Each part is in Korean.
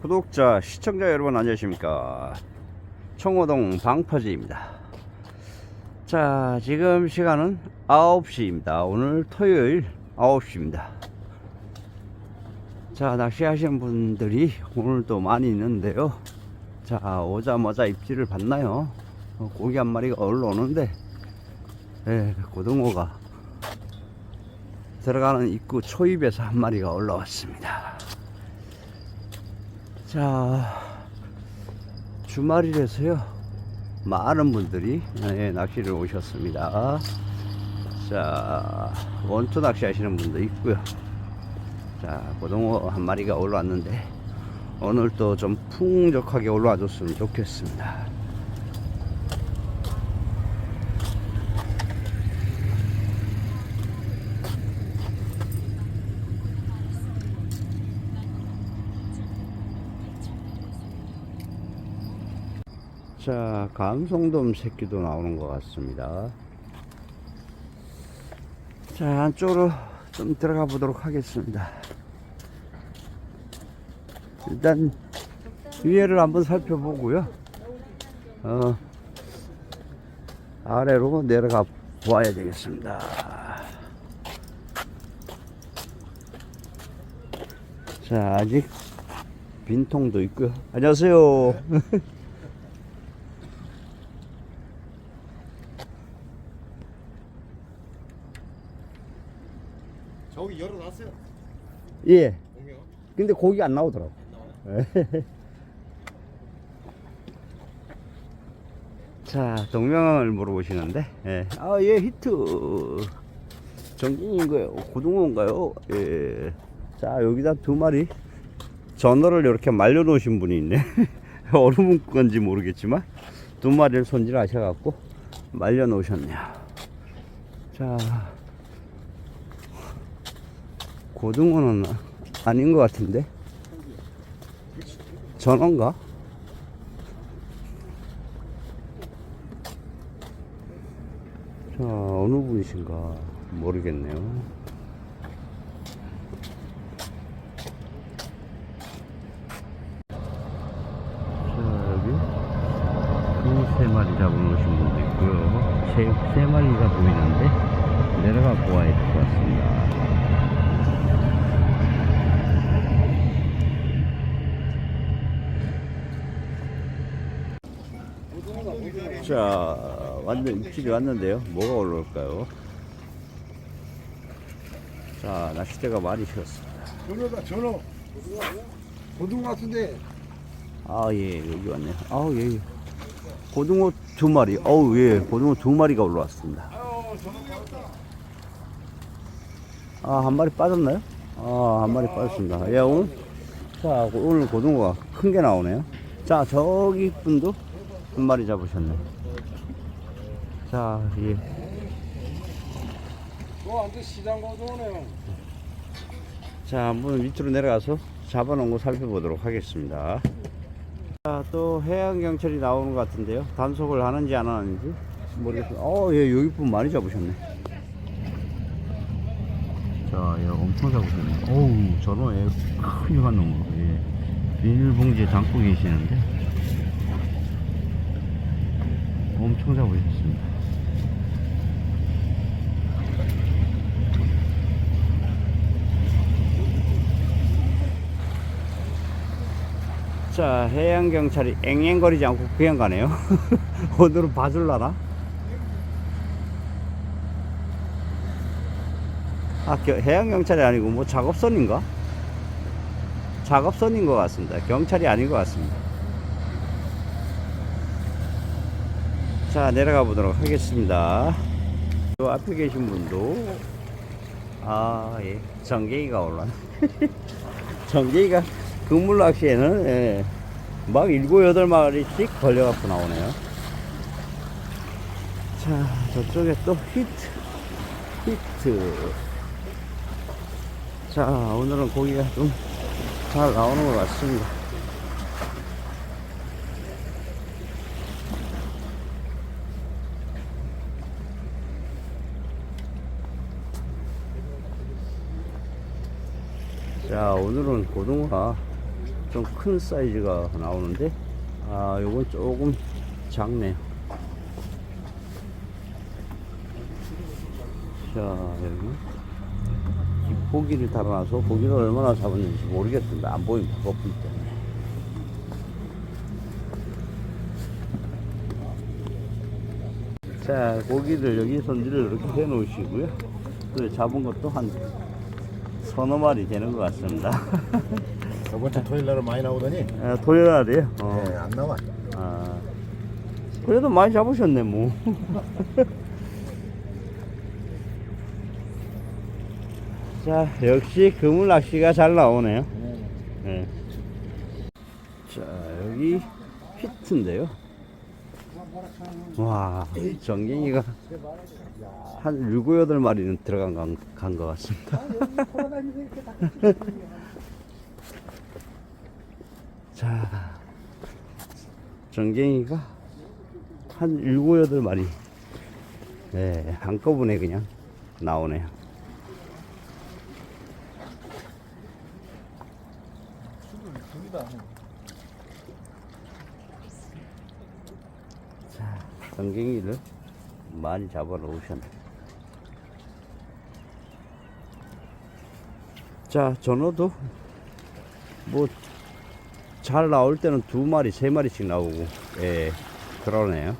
구독자, 시청자 여러분 안녕하십니까. 청호동 방파제입니다. 자, 지금 시간은 9시입니다. 오늘 토요일 9시입니다. 자, 낚시하시는 분들이 오늘도 많이 있는데요. 자, 오자마자 입질을 받나요? 어, 고기 한 마리가 올라오는데, 예, 고등어가 들어가는 입구 초입에서 한 마리가 올라왔습니다. 자, 주말이라서요. 많은 분들이 예, 낚시를 오셨습니다. 자, 원투 낚시 하시는 분도 있고요. 자, 고등어 한 마리가 올라왔는데, 오늘 또 좀 풍족하게 올라와 줬으면 좋겠습니다. 자, 감성돔 새끼도 나오는 것 같습니다. 자, 안쪽으로 좀 들어가 보도록 하겠습니다. 일단 위에를 한번 살펴보고요. 어, 아래로 내려가 보아야 되겠습니다. 자, 아직 빈통도 있고요. 안녕하세요. 저 기 열어놨어요. 예. 근데 고기 안 나오더라고. 자, 동명을 물어보시는데, 예. 아, 예, 히트. 정진인가요? 고등어인가요? 예. 자, 여기다 두 마리 전어를 이렇게 말려놓으신 분이 있네. 얼음 건지 모르겠지만, 두 마리를 손질하셔갖고 말려놓으셨네요. 자, 고등어는 아닌 것 같은데? 전어인가? 자, 어느 분이신가 모르겠네요. 세 마리 잡아놓으신 분도 있고요. 세, 세 마리가 보이는데 내려가 보아야 될 것 같습니다. 자, 완전 입질이 왔는데요. 뭐가 올라올까요? 자, 낚싯대가 많이 쉬었습니다. 전어다 전어. 고등어 같은데. 아, 예, 여기 왔네요. 아, 예. 고등어 두 마리. 어우, 예, 고등어 두 마리가 올라왔습니다. 아, 한 마리 빠졌나요? 아, 한 마리 빠졌습니다. 예, 오늘, 자, 고- 오늘 고등어가 큰 게 나오네요. 자, 저기 분도 한 마리 잡으셨네. 자, 예. 저 완전 시장 고등어네요. 자, 한번 밑으로 내려가서 잡아놓은 거 살펴보도록 하겠습니다. 자, 또 해양경찰이 나오는 것 같은데요. 단속을 하는지 안 하는지 모르겠어요. 어, 예, 여기 분 많이 잡으셨네. 자, 예, 엄청 잡으셨네. 어우, 저런 애 훌륭한 놈으로, 예. 비닐봉지에 담고 계시는데. 엄청 잡으셨습니다. 자, 해양경찰이 앵앵거리지 않고 그냥 가네요. 오늘은 봐줄라나? 아, 겨- 해양경찰이 아니고 뭐 작업선인가? 작업선인 것 같습니다. 경찰이 아닌 것 같습니다. 자, 내려가 보도록 하겠습니다. 저 앞에 계신 분도, 아, 예, 전갱이가 올라네. 전갱이가 그물 낚시에는 예, 막 일곱 여덟 마리씩 걸려갖고 나오네요. 자, 저쪽에 또 히트, 히트. 자, 오늘은 고기가 좀 잘 나오는 것 같습니다. 자, 오늘은 고등어가 좀 큰 사이즈가 나오는데 아 요건 조금 작네요 자 여기 이 고기를 달아놔서 고기를 얼마나 잡았는지 모르겠던데 안 보입니다 거품 때문에. 자 고기를 여기 손질을 이렇게 해 놓으시고요. 그 잡은 것도 한 서너 마리 되는 것 같습니다 저번 주 토요일 날은 많이 나오더니 아, 토요일 날이에요 어. 네, 안 나와. 아, 그래도 많이 잡으셨네, 뭐. 자, 역시 그물 낚시가 잘 나오네요. 네. 자, 여기 히트인데요. 와, 정갱이가 한 7, 8마리는 들어간 것 같습니다. 자, 정갱이가 한 일곱 여덟 마리 네, 한꺼번에 그냥 나오네요. 자, 정갱이를 많이 잡아 놓으셨네. 자, 전어도 뭐 잘 나올 때는 두 마리, 세 마리씩 나오고, 예, 그러네요.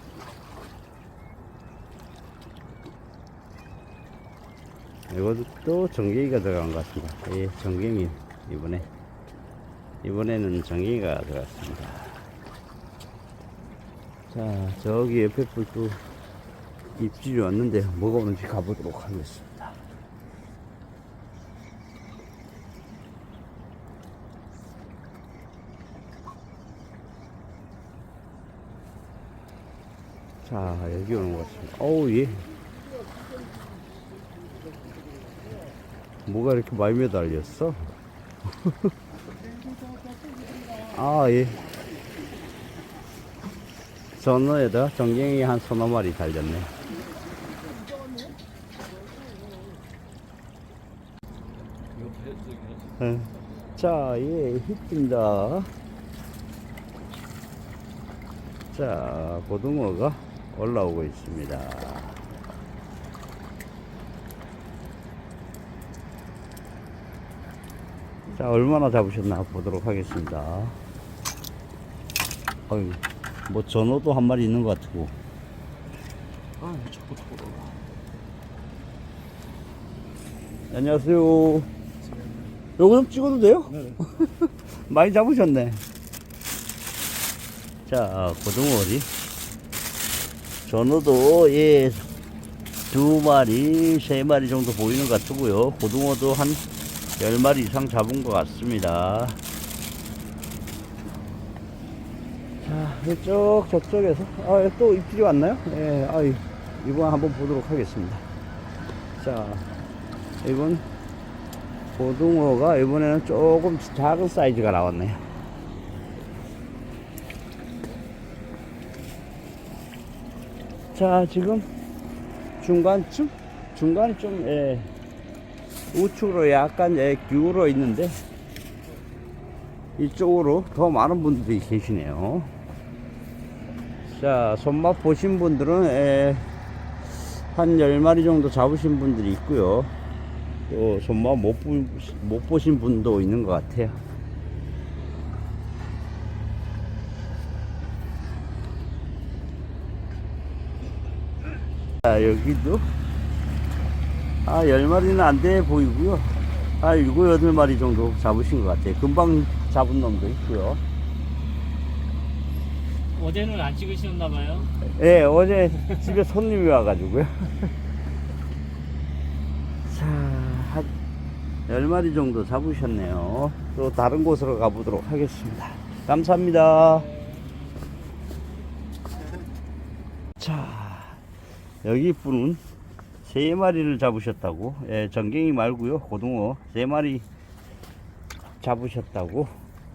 이것도 또 전갱이가 들어간 것 같습니다. 예, 전갱이, 이번에. 이번에는 전갱이가 들어갔습니다. 자, 저기 옆에 불도 입질이 왔는데, 뭐가 오는지 가보도록 하겠습니다. 자, 여기 오는 것 같습니다. 어우, 예. 뭐가 이렇게 많이 매달렸어? 아, 예. 전어에다 정갱이 한 서너 마리 달렸네. 예. 자, 예, 히트입니다. 자, 고등어가 올라오고 있습니다. 자, 얼마나 잡으셨나 보도록 하겠습니다. 어이, 뭐 전어도 한 마리 있는 것 같고. 아, 자꾸 돌아가. 안녕하세요. 요거 좀 찍어도 돼요? 많이 잡으셨네. 자, 고등어 어디? 전어도, 예, 두 마리, 세 마리 정도 보이는 것 같고요. 고등어도 한 열 마리 이상 잡은 것 같습니다. 자, 이쪽, 저쪽에서, 아, 또 입질이 왔나요? 예, 아, 이번 한번 보도록 하겠습니다. 자, 이번 고등어가 이번에는 조금 작은 사이즈가 나왔네요. 자, 지금 중간쯤? 중간쯤, 예, 우측으로 약간 예, 기울어 있는데, 이쪽으로 더 많은 분들이 계시네요. 자, 손맛 보신 분들은, 예, 한 10마리 정도 잡으신 분들이 있고요. 또 손맛 못, 보, 못 보신 분도 있는 것 같아요. 자, 여기도 아, 10마리는 안 돼 보이고요. 아, 7, 8마리 정도 잡으신 것 같아요. 금방 잡은 놈도 있고요. 어제는 안 찍으셨나 봐요. 예, 어제 집에 손님이 와가지고요. 자, 한 10마리 정도 잡으셨네요. 또 다른 곳으로 가보도록 하겠습니다. 감사합니다. 자, 여기 분은 세 마리를 잡으셨다고. 예, 전갱이 말고요. 고등어 세 마리 잡으셨다고.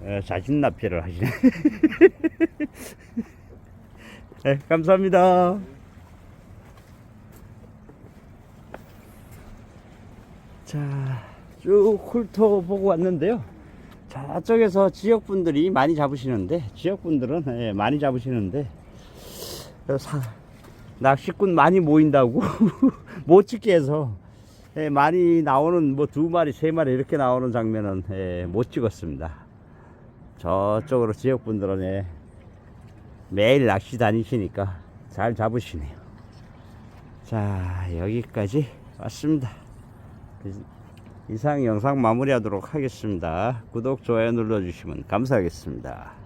예, 자진 납치를 하시네. 네, 감사합니다. 자, 쭉 훑어보고 왔는데요. 저쪽에서 지역분들이 많이 잡으시는데 지역분들은 예, 많이 잡으시는데 낚시꾼 많이 모인다고 못 찍게 해서 예, 많이 나오는 뭐 두 마리 세 마리 이렇게 나오는 장면은 예, 못 찍었습니다. 저쪽으로 지역분들은 예, 매일 낚시 다니시니까 잘 잡으시네요. 자 여기까지 왔습니다 이상 영상 마무리하도록 하겠습니다. 구독 좋아요 눌러주시면 감사하겠습니다